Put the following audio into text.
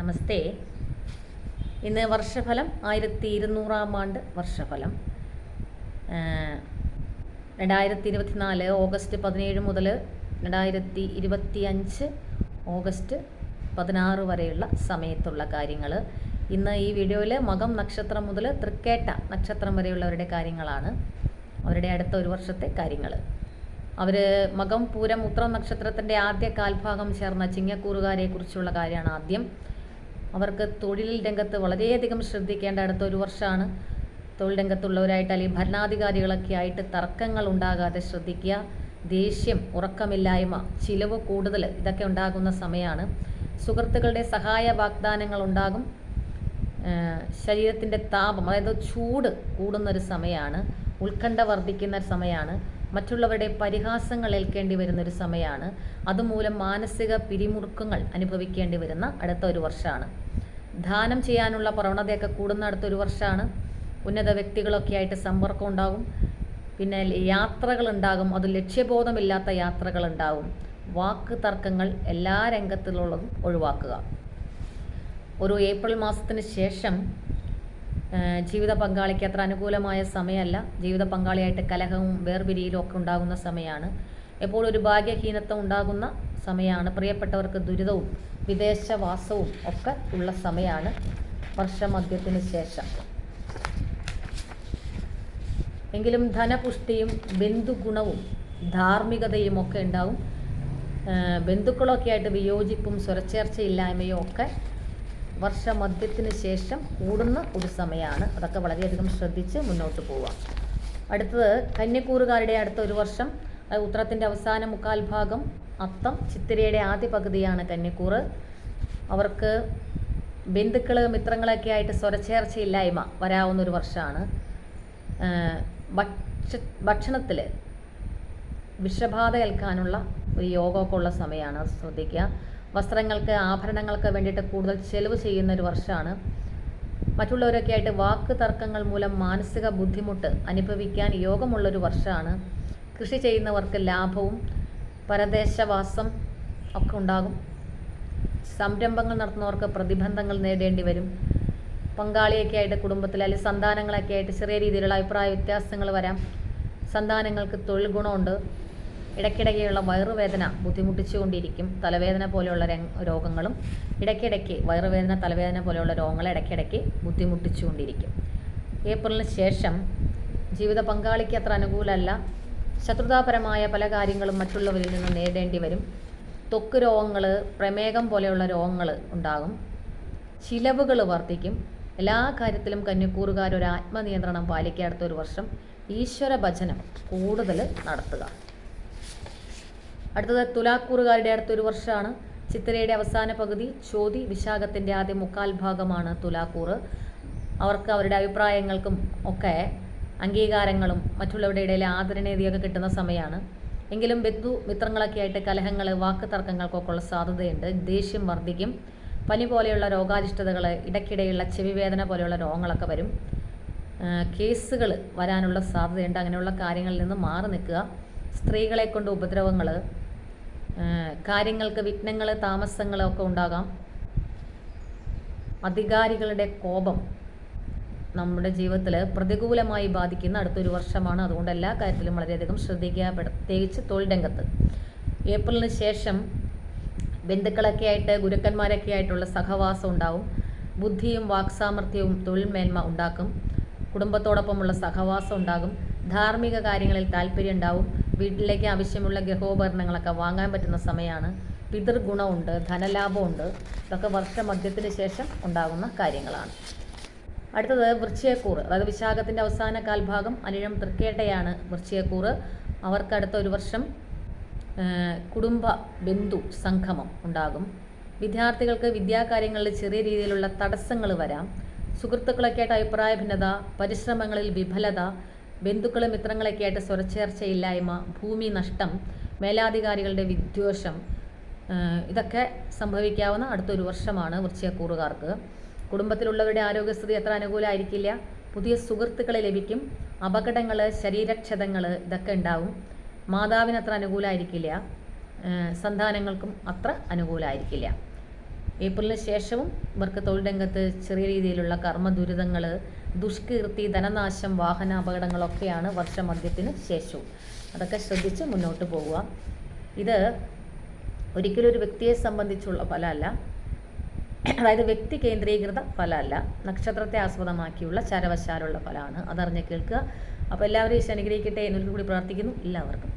നമസ്തേ. ഇന്ന് വർഷഫലം ആയിരത്തി ഇരുന്നൂറാം ആണ്ട് വർഷഫലം. രണ്ടായിരത്തി ഇരുപത്തിനാല് ഓഗസ്റ്റ് പതിനേഴ് മുതൽ രണ്ടായിരത്തി ഇരുപത്തി അഞ്ച് ഓഗസ്റ്റ് പതിനാറ് വരെയുള്ള സമയത്തുള്ള കാര്യങ്ങൾ ഇന്ന് ഈ വീഡിയോയിൽ മകം നക്ഷത്രം മുതൽ തൃക്കേട്ട നക്ഷത്രം വരെയുള്ളവരുടെ കാര്യങ്ങളാണ് അവരുടെ അടുത്ത ഒരു വർഷത്തെ കാര്യങ്ങൾ അവർ മകം പൂരം ഉത്രം നക്ഷത്രത്തിന്റെ ആദ്യ കാൽഭാഗം ചേർന്ന ചിങ്ങക്കൂറുകാരെ കുറിച്ചുള്ള കാര്യമാണ് ആദ്യം. അവർക്ക് തൊഴിൽ രംഗത്ത് വളരെയധികം ശ്രദ്ധിക്കേണ്ട അടുത്ത ഒരു വർഷമാണ്. തൊഴിൽ രംഗത്തുള്ളവരായിട്ട് അല്ലെങ്കിൽ ഭരണാധികാരികളൊക്കെ ആയിട്ട് തർക്കങ്ങൾ ഉണ്ടാകാതെ ശ്രദ്ധിക്കുക. ദേഷ്യം ഉറക്കമില്ലായ്മ ചിലവ് കൂടുതൽ ഇതൊക്കെ ഉണ്ടാകുന്ന സമയമാണ്. സുഹൃത്തുക്കളുടെ സഹായ വാഗ്ദാനങ്ങൾ ഉണ്ടാകും. ശരീരത്തിന്റെ താപം അതായത് ചൂട് കൂടുന്നൊരു സമയമാണ്. ഉത്കണ്ഠ വർദ്ധിക്കുന്ന സമയമാണ്. മറ്റുള്ളവരുടെ പരിഹാസങ്ങൾ ഏൽക്കേണ്ടി വരുന്നൊരു സമയമാണ്. അതുമൂലം മാനസിക പിരിമുറുക്കങ്ങൾ അനുഭവിക്കേണ്ടി വരുന്ന അടുത്ത ഒരു വർഷമാണ്. ദാനം ചെയ്യാനുള്ള പ്രവണതയൊക്കെ കൂടുന്ന അടുത്തൊരു വർഷമാണ്. ഉന്നത വ്യക്തികളൊക്കെ ആയിട്ട് സമ്പർക്കം ഉണ്ടാകും. പിന്നെ യാത്രകൾ ഉണ്ടാകും. അത് ലക്ഷ്യബോധമില്ലാത്ത യാത്രകൾ ഉണ്ടാകും. വാക്ക് തർക്കങ്ങൾ എല്ലാ രംഗത്തിലുള്ളതും ഒഴിവാക്കുക. ഒരു ഏപ്രിൽ മാസത്തിന് ശേഷം ജീവിത പങ്കാളിക്ക് അത്ര അനുകൂലമായ സമയമല്ല. ജീവിത പങ്കാളിയായിട്ട് കലഹവും വേർപിരിയിലും ഒക്കെ ഉണ്ടാകുന്ന സമയമാണ് എപ്പോഴും ഒരു ഭാഗ്യഹീനത്വം ഉണ്ടാകുന്ന സമയമാണ് പ്രിയപ്പെട്ടവർക്ക് ദുരിതവും വിദേശവാസവും ഒക്കെ ഉള്ള സമയമാണ് വർഷമധ്യത്തിന് ശേഷം. എങ്കിലും ധനപുഷ്ടിയും ബന്ധുഗുണവും ധാർമ്മികതയും ഒക്കെ ഉണ്ടാവും. ബന്ധുക്കളൊക്കെ ആയിട്ട് വിയോജിപ്പും സ്വരച്ചേർച്ചയില്ലായ്മയും ഒക്കെ വർഷമധ്യത്തിന് ശേഷം കൂടുന്ന ഒരു സമയമാണ് അതൊക്കെ വളരെയധികം ശ്രദ്ധിച്ച് മുന്നോട്ട് പോവാം അടുത്തത് കന്യക്കൂറുകാരുടെ അടുത്ത ഒരു വർഷം ഉത്തരത്തിന്റെ അവസാന മുക്കാൽ ഭാഗം. അത്തം ചിത്തിരയുടെ ആദ്യ പകുതിയാണ് കന്നിക്കൂറ് അവർക്ക് ബന്ധുക്കൾ മിത്രങ്ങളൊക്കെ ആയിട്ട് സ്വരച്ചേർച്ചയില്ലായ്മ വരാവുന്ന ഒരു വർഷമാണ്. ഭക്ഷ ഭക്ഷണത്തിൽ വിഷബാധ ഏൽക്കാനുള്ള ഒരു യോഗമൊക്കെ ഉള്ള സമയമാണ്. ശ്രദ്ധിക്കുക. വസ്ത്രങ്ങൾക്ക് ആഭരണങ്ങൾക്ക് വേണ്ടിയിട്ട് കൂടുതൽ ചെലവ് ചെയ്യുന്ന ഒരു വർഷമാണ്. മറ്റുള്ളവരൊക്കെ ആയിട്ട് വാക്ക് തർക്കങ്ങൾ മൂലം മാനസിക ബുദ്ധിമുട്ട് അനുഭവിക്കാൻ യോഗമുള്ളൊരു വർഷമാണ്. കൃഷി ചെയ്യുന്നവർക്ക് ലാഭവും പരദേശവാസം ഒക്കെ ഉണ്ടാകും. സംരംഭങ്ങൾ നടത്തുന്നവർക്ക് പ്രതിബന്ധങ്ങൾ നേടേണ്ടി വരും. പങ്കാളിയൊക്കെ ആയിട്ട് കുടുംബത്തിൽ അല്ലെങ്കിൽ സന്താനങ്ങളൊക്കെ ആയിട്ട് ചെറിയ രീതിയിലുള്ള അഭിപ്രായ വ്യത്യാസങ്ങൾ വരാം. സന്താനങ്ങൾക്ക് തൊഴിൽ ഗുണമുണ്ട്. ഇടയ്ക്കിടയ്ക്കുള്ള വയറുവേദന ബുദ്ധിമുട്ടിച്ചുകൊണ്ടിരിക്കും. തലവേദന പോലെയുള്ള രോഗങ്ങളും ഇടയ്ക്കിടയ്ക്ക് വയറുവേദന തലവേദന പോലെയുള്ള രോഗങ്ങൾ ഇടയ്ക്കിടയ്ക്ക് ബുദ്ധിമുട്ടിച്ചുകൊണ്ടിരിക്കും. ഏപ്രിലിന് ശേഷം ജീവിത പങ്കാളിക്ക് അത്ര അനുകൂലമല്ല. ശത്രുതാപരമായ പല കാര്യങ്ങളും മറ്റുള്ളവരിൽ നിന്ന് നേടേണ്ടി വരും. ത്വക്ക് രോഗങ്ങൾ പ്രമേഹം പോലെയുള്ള രോഗങ്ങൾ ഉണ്ടാകും. ചിലവുകൾ വർദ്ധിക്കും. എല്ലാ കാര്യത്തിലും കന്യക്കൂറുകാർ ഒരു ആത്മനിയന്ത്രണം പാലിക്കുക അടുത്ത ഒരു വർഷം ഈശ്വര ഭജനം കൂടുതൽ നടത്തുക. അടുത്തത് തുലാക്കൂറുകാരുടെ അടുത്തൊരു വർഷമാണ്. ചിത്രയുടെ അവസാന പകുതി ചോതി വിശാഖത്തിന്റെ ആദ്യ മുക്കാൽ ഭാഗമാണ് തുലാക്കൂറ്. അവർക്ക് അവരുടെ അഭിപ്രായങ്ങൾക്കും ഒക്കെ അംഗീകാരങ്ങളും മറ്റുള്ളവരുടെ ഇടയിലെ ആദരണീയതയൊക്കെ കിട്ടുന്ന സമയമാണ് എങ്കിലും ബന്ധു മിത്രങ്ങളൊക്കെ ആയിട്ട് കലഹങ്ങൾ വാക്ക് തർക്കങ്ങൾക്കൊക്കെ ഉള്ള സാധ്യതയുണ്ട്. ദേഷ്യം വർദ്ധിക്കും. പനി പോലെയുള്ള രോഗാധിഷ്ഠതകൾ ഇടയ്ക്കിടെയുള്ള ചെവിവേദന പോലെയുള്ള രോഗങ്ങളൊക്കെ വരും. കേസുകൾ വരാനുള്ള സാധ്യതയുണ്ട്. അങ്ങനെയുള്ള കാര്യങ്ങളിൽ നിന്ന് മാറി നിൽക്കുക. സ്ത്രീകളെ കൊണ്ട് ഉപദ്രവങ്ങൾ കാര്യങ്ങൾക്ക് വിഘ്നങ്ങൾ താമസങ്ങളൊക്കെ ഉണ്ടാകാം. അധികാരികളുടെ കോപം നമ്മുടെ ജീവിതത്തിൽ പ്രതികൂലമായി ബാധിക്കുന്ന അടുത്തൊരു വർഷമാണ്. അതുകൊണ്ട് എല്ലാ കാര്യത്തിലും വളരെയധികം ശ്രദ്ധിക്കുക. പ്രത്യേകിച്ച് തൊഴിൽ രംഗത്ത്. ഏപ്രിലിന് ശേഷം ബന്ധുക്കളൊക്കെ ആയിട്ട് ഗുരുക്കന്മാരൊക്കെ ആയിട്ടുള്ള സഹവാസം ഉണ്ടാവും. ബുദ്ധിയും വാക്സാമർഥ്യവും തൊഴിൽ മേന്മ ഉണ്ടാക്കും. കുടുംബത്തോടൊപ്പമുള്ള സഹവാസം ഉണ്ടാകും. ധാർമ്മിക കാര്യങ്ങളിൽ താല്പര്യം ഉണ്ടാവും. വീട്ടിലേക്ക് ആവശ്യമുള്ള ഗൃഹോപകരണങ്ങളൊക്കെ വാങ്ങാൻ പറ്റുന്ന സമയമാണ്. പിതൃഗുണമുണ്ട് ധനലാഭമുണ്ട്. ഇതൊക്കെ വർഷമധ്യത്തിന് ശേഷം ഉണ്ടാകുന്ന കാര്യങ്ങളാണ്. അടുത്തത് വൃശ്ചയക്കൂറ് അതായത് വിശാഖത്തിന്റെ അവസാന കാൽഭാഗം അനിഴം തൃക്കേട്ടയാണ് വൃശ്ചയക്കൂറ് അവർക്കടുത്ത ഒരു വർഷം കുടുംബ ബന്ധു സംഗമം ഉണ്ടാകും. വിദ്യാർത്ഥികൾക്ക് വിദ്യാകാര്യങ്ങളിൽ ചെറിയ രീതിയിലുള്ള തടസ്സങ്ങൾ വരാം. സുഹൃത്തുക്കളൊക്കെ അഭിപ്രായ ഭിന്നത പരിശ്രമങ്ങളിൽ വിഫലത ബന്ധുക്കളും മിത്രങ്ങളൊക്കെ ആയിട്ട് സ്വരച്ചേർച്ചയില്ലായ്മ ഭൂമി നഷ്ടം മേലാധികാരികളുടെ വിദ്വേഷം ഇതൊക്കെ സംഭവിക്കാവുന്ന അടുത്തൊരു വർഷമാണ് വൃശ്ചയക്കൂറുകാർക്ക് കുടുംബത്തിലുള്ളവരുടെ ആരോഗ്യസ്ഥിതി എത്ര അനുകൂലമായിരിക്കില്ല? പുതിയ സുഹൃത്തുക്കളെ ലഭിക്കും. അപകടങ്ങൾ ശരീരക്ഷതങ്ങൾ ഇതൊക്കെ ഉണ്ടാവും. മാതാവിന് അത്ര അനുകൂലമായിരിക്കില്ല. സന്താനങ്ങൾക്കും അത്ര അനുകൂലമായിരിക്കില്ല. ഏപ്രിലിന് ശേഷവും ഇവർക്ക് തൊഴിൽ രംഗത്ത് ചെറിയ രീതിയിലുള്ള കർമ്മ ദുരിതങ്ങൾ ദുഷ്കീർത്തി ധനനാശം വാഹന അപകടങ്ങളൊക്കെയാണ് വർഷമധ്യത്തിന് ശേഷവും. അതൊക്കെ ശ്രദ്ധിച്ച് മുന്നോട്ട് പോവുക. ഇത് ഒരിക്കലും ഒരു വ്യക്തിയെ സംബന്ധിച്ചുള്ള ഫലമല്ല. അതായത് വ്യക്തി കേന്ദ്രീകൃത ഫലമല്ല. നക്ഷത്രത്തെ ആസ്പദമാക്കിയുള്ള ചരവശാലുള്ള ഫലമാണ്. അതറിഞ്ഞ് കേൾക്കുക. അപ്പോൾ എല്ലാവരും ഈശ്വരനുഗ്രഹിക്കട്ടെ എന്നൊരു കൂടി പ്രാർത്ഥിക്കുന്നു. എല്ലാവർക്കും.